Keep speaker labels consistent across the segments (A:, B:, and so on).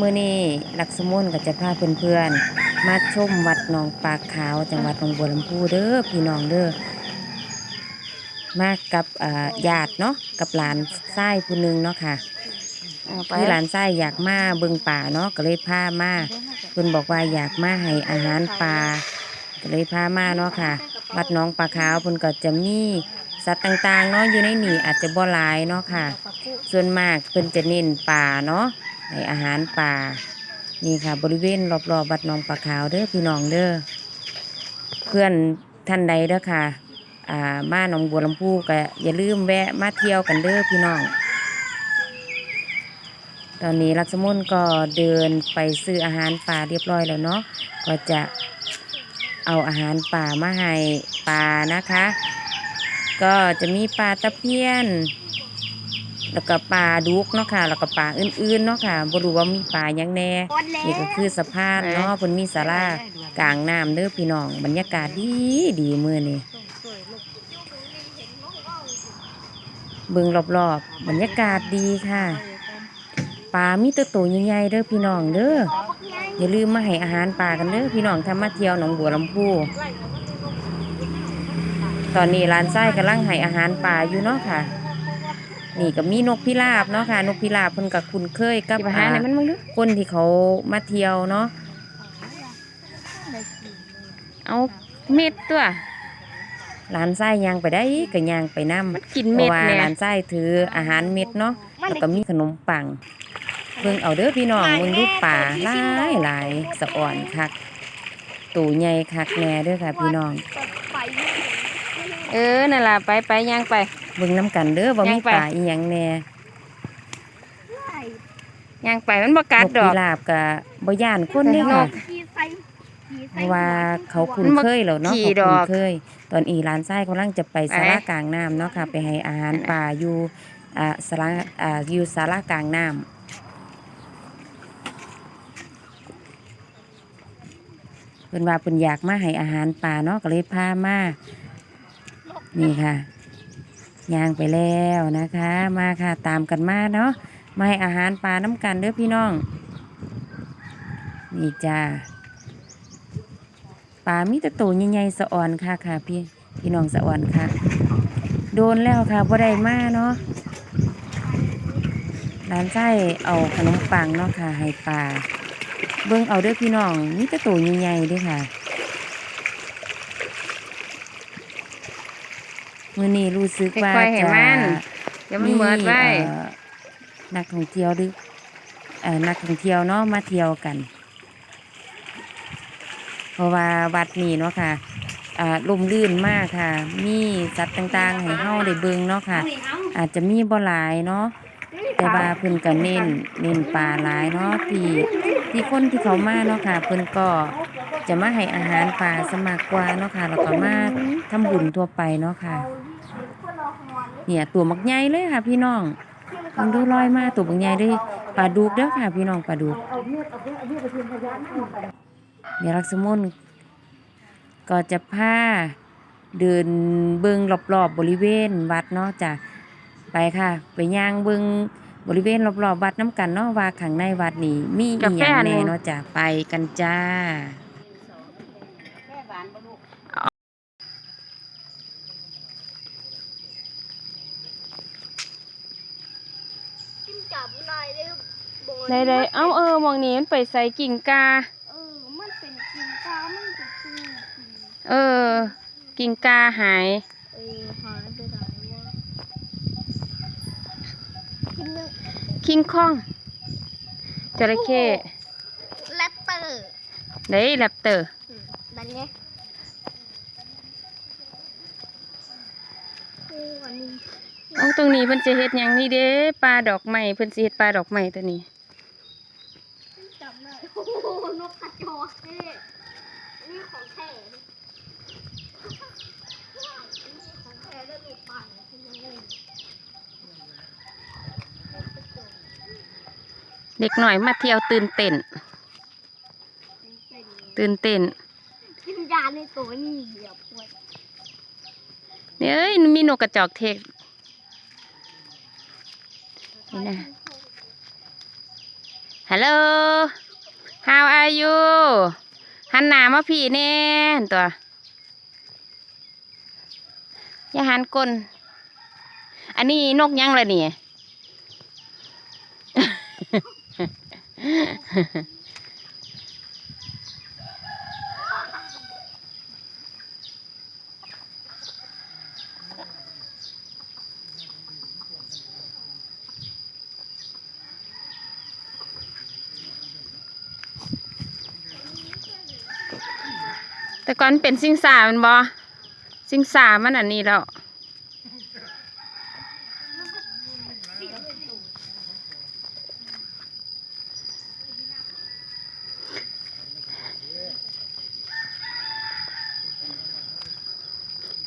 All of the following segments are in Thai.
A: มื่อนี้ลักษมุนก็จะพาเพื่อนๆ มาชมวัดหนองปากขาว จังหวัดหนองบัวลำพูเด้อพี่น้องเด้อมากับอ่าญาติเนาะกับหลานไส้ผู้หนึงเนาะค่ะคือหลานไส้อยากมาเบิ่งป่าเนาะก็เลยพามาเพิ่นบอกว่าอยากมาให้อาหารปลาก็เลยพามาเนาะค่ะ วัดหนองปลาขาวเพิ่นก็จะมีสัตว์ต่างๆเนาะอยู่ในนี่อาจจะบ่หลายเนาะค่ะ ส่วนมากเพิ่นจะเน้นป่าเนาะ ให้อาหารป่า นี่ค่ะบริเวณรอบๆวัดนองปลาขาวเด้อพี่น้องเด้อเพื่อนท่านใดเด้อค่ะอ่ามาหนองบัวลำพูก็อย่าลืมแวะมาเที่ยวกันเด้อพี่น้อง ตอนนี้ลักษมุนก็เดินไปซื้ออาหารป่าเรียบร้อยแล้วเนาะก็จะเอาอาหารป่ามาให้ปลานะคะ ก็จะมีปลาตะเพียน แล้วก็ปลาดุกเนาะค่ะ แล้วก็ปลาอื่นๆเนาะค่ะบ่รู้ว่ามีปลาหยังแน่นี่ก็คือสะพานเนาะเพิ่นมีศาลากลางน้ำเด้อพี่น้องบรรยากาศดีดีมื้อนี้เบิ่งรอบๆบรรยากาศดีค่ะปลามีแตัวโตใหญ่ๆเด้อพี่น้องเด้ออย่าลืมมาให้อาหารปลากันเด้อพี่น้องถ้ามาเที่ยวหนองบัวลำพูตอนนี้ร้านไส้กำลังให้อาหารปลาอยู่เนาะค่ะ นี่ก็มีนกพิราบเนาะค่ะ นกพิราบเพิ่นก็คุ้นเคยกับ
B: ไปหาไหนมันมึงดู
A: คนที่เขามาเที่ยวเนาะ
B: เอาเม็ดตัว
A: ร้านไส้ยางไปได้ก็ยางไปนำ
B: มันกิน
A: เพ
B: เม็ด
A: ราะว่า
B: แน่
A: ร้านไส้ถืออาหารเม็ดเนาะแล้วก็มีขนมปังเบิ่งเอาเด้อพี่น้องเบิ่งดูป่าหลายหลายสะอ่อนคักตูใหญ่คักแน่เด้อค่ะพี่น้อง
B: เออนั่นล่ะไปไปย่างไป
A: เบิ่งน้ำกันเด้อว่า
B: ยั
A: มี
B: งไป
A: ป่าอีหยังแน่
B: ย่างไปมันบ่กัด
A: นก
B: ดอ
A: พิ
B: ก
A: ราบก็บ่ย่านคนเด้อค่ะเพราะว่าเขาคุ้นเคยแล้วเนาะ
B: ขี่
A: เขา
B: ด
A: คุ้
B: อนก
A: เคย ตอนอีร้านไส้กำลังจะไป
B: ไป
A: สารากลางน้ำเนาะค่ะ ไปให้อาหารป่าอยู่อ่าสาราอ่าอยู่สารากลางน้ำเพิ่นว่าเพิ่นอยากมาให้อาหารป่าเนาะก็เลยพามา นี่ค่ะย่างไปแล้วนะคะ มาค่ะตามกันมาเนาะมาให้อาหารปลาน้ำกันเด้อพี่น้อง นี่จ้าปลามีแต่โตวใหญ่ๆสะอ่อนค่ะค่ะ พี่พี่น้องสะอ่อนค่ะ โดนแล้วค่ะบ่ได้มาเนาะร้านไส้เอาขนมปังเนาะค่ะให้ปลาเบิ่งเอาเด้อพี่น้องมีแต่โตวใหญ่ๆด้อค่ะ มื้อนี้รู้สึกว่า
B: ค่อยๆให้
A: จะ
B: มันเดี๋ยวมันเหมือดไว้
A: เอ่อนักท่องเที่ยวหรือเอ่อนักท่องเที่ยวเนาะมาเที่ยวกัน เพราะว่าวัดนี้เนาะค่ะอ่าลมลื่นมากค่ะ มีสัตว์ต่างๆให้เฮาได้เบิ่งเนาะค่ะ อาจจะมีบ่หลายเนาะ แต่ว่าเพิ่นก็เน้นเน้นปลาหลายเนาะที่ที่คนที่เขามาเนาะค่ะเพิ่นก็ จะมาให้อาหารปลาสมากกว่าเนาะค่ะแล้วก็มาทำบุญทั่วไปเนาะค่ะเนี่ยตัวมักใหญ่เลยค่ะ พี่น้องมันดูลอยมาตัวบักใหญ่เลยปลาดุกเด้อค่ะ พี่น้องปลาดุกเดี๋ยวลักษมุนก็จะพาเดินเบิงรอบๆบบริเวณวัดเนาะจ้ะไปค่ะ ไปย่างเบิงบริเวณรอบๆวัดน้ำกันเนาะว่าข้างในวัดนี่มีอีห
B: แยั
A: งแน่เนาะจ้ะไปกันจ้า
C: จิ้มจับหน่อยเลยโบน
B: ได้ได้เอ้าเออมองนี้มันไปใส่กิ่งกา
C: เออ มันเป็นกินกามันจะกินกิน
B: เออ กิ่งกาหาย
C: เออหายไปไหนวะกินเนื้อ
B: คิงคองจระเข้
C: แรปเตอร์
B: ได้แรปเตอร์
C: อืมดันไงโอ้อันนี้
B: เอาตรงนี้เพิ่นจะเฮ็ดหยังนี่เด้ปลาดอกไม้เพิ่นสิเฮ็ดปลาดอกไม้ตัวนี้
C: จิ้มจับห นกกระจอกเท่นี่ของแท้นี่ของแท้ได้ลูกปั่นใช่ไหม
B: เด็กหน่อยมาเที่ยวตื่นเต้น ตื่นเต้น
C: กินยาในตัวนี่เหยียบปวด
B: เนี่ยเอ้ยมีนกกระจอกเทศนี่นะไห Hello How are you หันหน้ามาพี่แน่ตัว อย่าหันก้นอันนี้นกยังเลยนี่ แต่ก่อนเป็นสิงสามันบอสิงสามันอันนี้แล้ว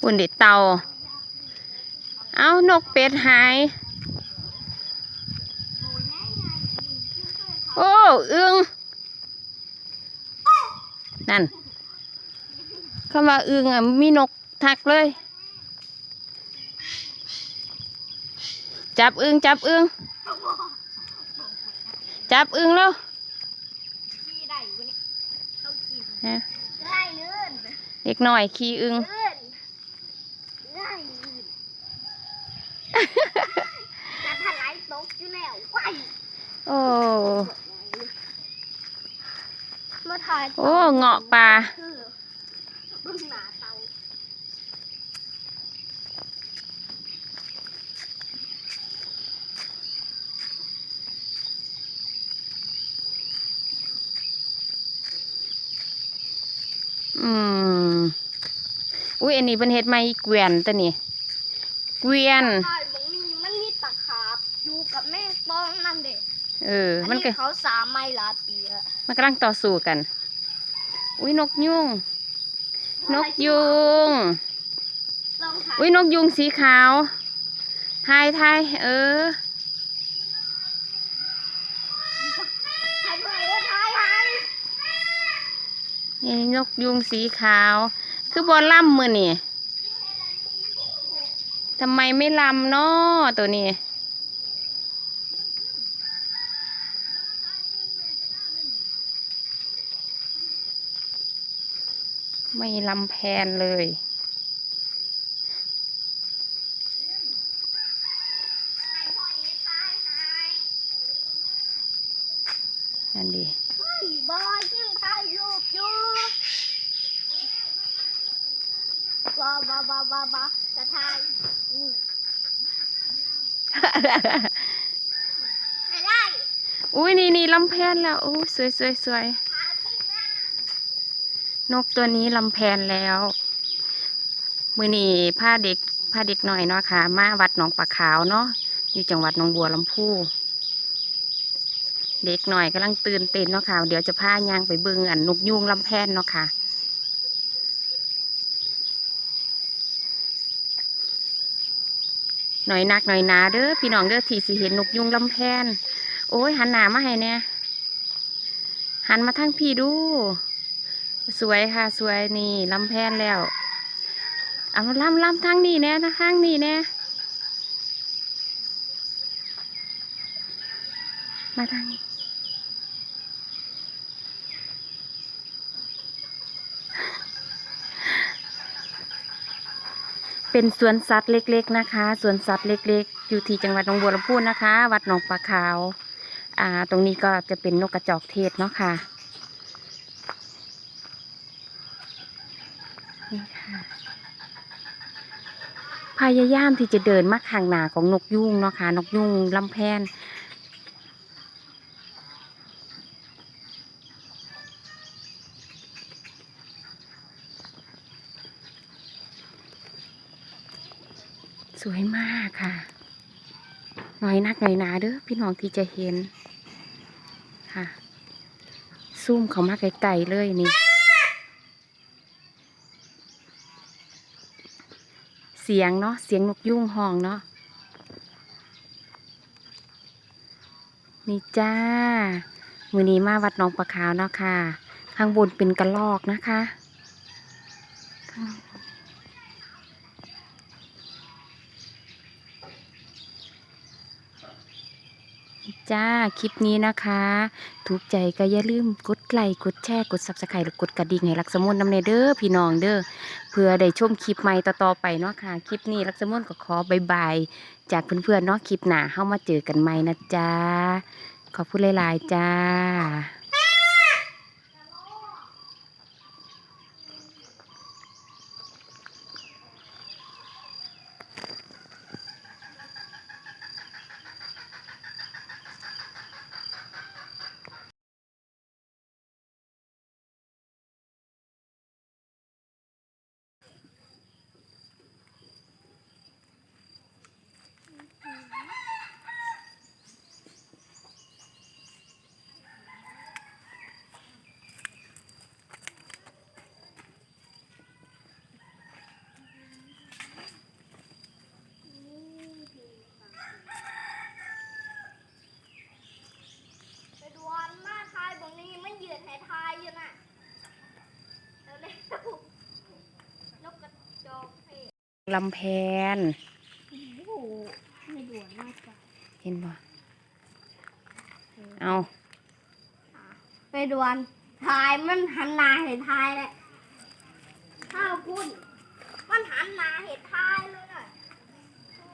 B: ปุ่นเด็ดเตา เอานกเป็ดหาย โอ้อึงนั่น คำว่าอึงอะมีนกทักเลย จับอึงจับอึงจับอึงแล้ว
C: ขี่ได้วะเนี่ยต้องขี่
B: ฮะ
C: ได้เลื่อน
B: เด็กหน่อยขี่อึง
C: เลื่อนได้เลื่อนจะถลายตกอยู่แล้วไป
B: โอ้โอ้เงาะปลา
C: บึ้งหนาเตา
B: อืมอุ้ยอันนี้เป็นเฮ็ดไม้เกวียนตัวนี้เกวียน
C: ถ่ายบางนี้มันมีตะขาบอยู่กับแม่ปองนั่นเด็ก
B: เออ
C: อัน
B: มันก็
C: นี้เขาสามไม้ลาปีอะ
B: มันกำลังต่อสู้กัน อุ้ยนกยุง นกยุง
C: ลองถ่าย
B: อุ้ยนกยุงสีขาวทายทายเออ
C: ถ่ายไปเลยถ่ายถ่าย
B: นี่นกยุงสีขาว คือบอลล่ำมือนี่ทำไมไม่ลำเนาะตัวนี้ ไม่ลำแพนเลย
C: ถ่ายพ่อเอ๋ถ่ายถ่าย
B: นั่นดี
C: บอยยังถ่ายรูปอยู่บ้าบ้าบาบาบาจะทายอืมไม่ได้
B: อุ้ยนี่นี่ลำแพนแล้วอุ้ยสวยสวยสวย นกตัวนี้ลำแพนแล้ว มือนี่พาเด็กพาเด็กหน่อยเนาะค่ะ มาวัดหนองปลาขาวเนาะอยู่จังหวัดหนองบัวลำพู เด็กหน่อยกำลังตื่นเต้นเนาะค่ะ เดี๋ยวจะพายางไปเบิ่งอันนกยุงลำแพนเนาะค่ะหน่อยนักหน่อยหนาเด้อพี่น้องเด้อที่สิเห็นนกยุงลำแพน โอ้ยหันหนามาให้เนี่ยหันมาทางพี่ดู สวยค่ะสวยนี่ลำแพนแล้วเอาลำลำทางนี้แน่ทางนี้แน่มาทางนี้เป็นสวนสัตว์เล็ก ๆนะคะสวนสัตว์เล็ก ๆ อยู่ที่จังหวัดหนองบัวลำพูนะคะ วัดหนองปลาขาว อ่า ตรงนี้ก็จะเป็นนกกระจอกเทศเนาะค่ะ นี่ค่ะ พยายามที่จะเดินมาข้างหน้าของนกยุงเนาะค่ะนกยุงลำแพนสวยมากค่ะ หน่อยนักหน่อยนาเด้อพี่น้องที่จะเห็น ค่ะ ซูมเขามาไกลๆเลยนี่ เสียงเนาะเสียงนกยุ่งห้องเนาะนี่จ้า มือนี้มาวัดน้องปลาขาวเนาะค่ะ ข้างบนเป็นกระลอกนะคะข้างนี่ จ้า คลิปนี้นะคะ ถูกใจก็อย่าลืมกดไลค์กดแชร์กดซับสไครต์หรือกดกระดิ่งให้ลักสมุนนำเนเด้อพี่น้องเด้อเพื่อได้ชมคลิปใหม่ต่อๆไปเนาะค่ะ คลิปนี้ลักสมุนก็ขอบายบายจากเพื่อนๆเนาะคลิปหน้าเข้ามาเจอกันใหม่นะจ๊ะขอบคุณหลายๆจ้า
C: ไปดูอันมาทายบางนี้มันยืนให้ทายอยู่น่ะเร็วนกกระจอกเทศ
B: ลำแพน
C: โอ้โหไม่ด่วนมากจ้ะ
B: เห็นบ่เอา
C: ไปดวนทายมันหันหน้าเห็นทายแหละข้าวคุณมันหันหน้าเห็นทายเลยน่ะโอ้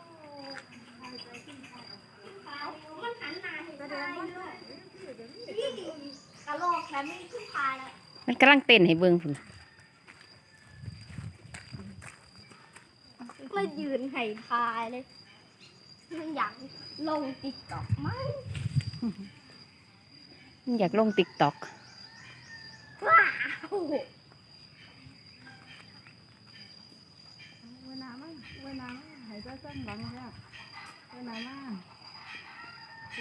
C: ทายมันหันหน้าเห็นทายเลยนี่กระโหลกแค่ไม่ขึ้นทายแล้ว
B: มันกำลังเต้นให้เบิ่งพุ่น
C: ไม่ยืนให้ทายเลย มันอยากลงติ๊กต็อกไหม
B: มันอยากลงติ๊กต็อก
C: ว้าว
D: เวลามันเวลามันหายใจสั้นหลังเนี่ยเวลามา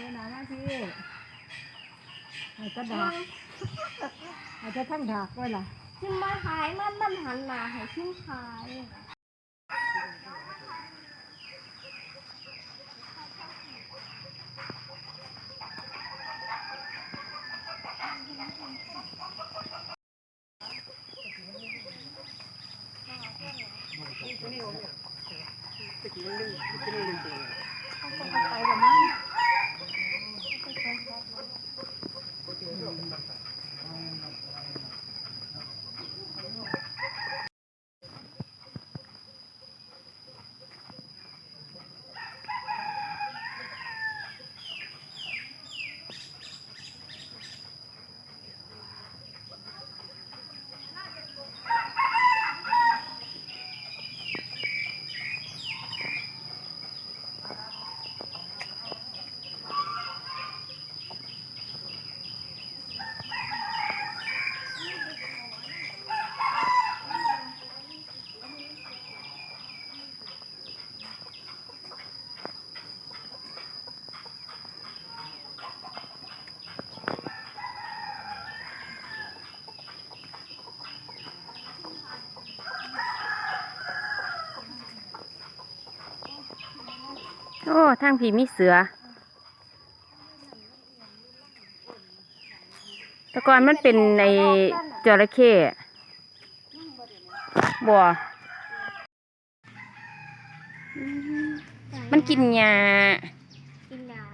D: เวลามาพี่หายใจดากหายใจทั้งดากด้วยล่ะ
C: ที่มาทายมันมันหันหน้าให้ขึ้นทาย
D: ไปกับมัน
B: โอ้ทางผีมีเสือ แต่ก่อนมันเป็นในจระเข้บ่อืมมันกินหญ้า
C: กินยา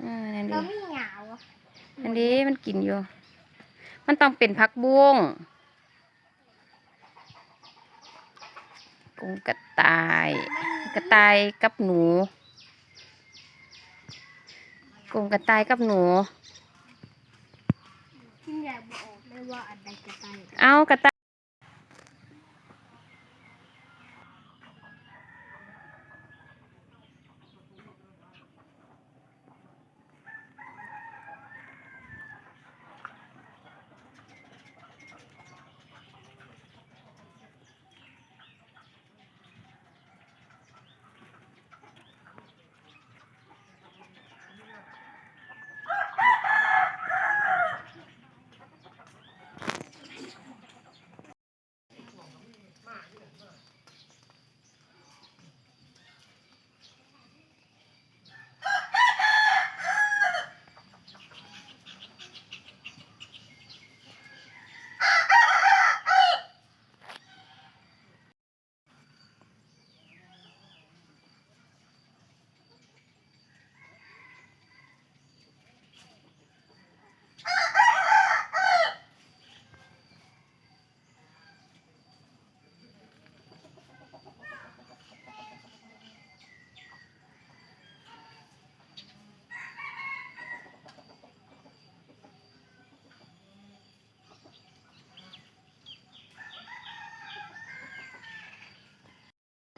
B: เออนั่น
C: แล้
B: ดิ
C: วมีเหงาอะ
B: อันนี้มันกินอยู่ มันต้องเป็นผักบุ้งกุ้งกระต่าย กระต่ายกับหนู กุ้งกระต่ายกับหนู
C: กินยาบอกเลยว่าอันใดจะตาย
B: เอากระต่าย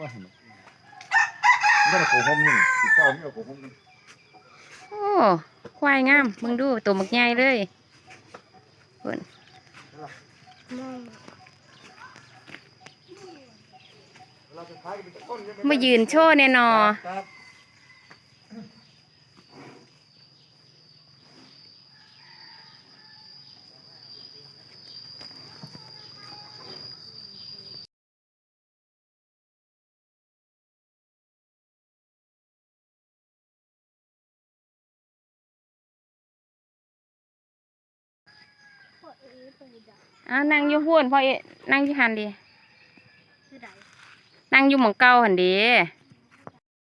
E: ก็เห็นมันก็โกหกนี่ติดเก้านี่ก็โกหกนี่
B: โอ้ควายงามมึงดูตัวหมึกใหญ่เลยเพิ่น
E: เราจะท้ายเป็นต้นใช่ไหม
B: มายืนโชว์แน่นอ
E: ค
B: อ้าวนั่งอยู่หุ่นพ่อเอะนั่งอยู่หันดิ
C: คือใด
B: นั่งอยู่หมองเก่าหันดิ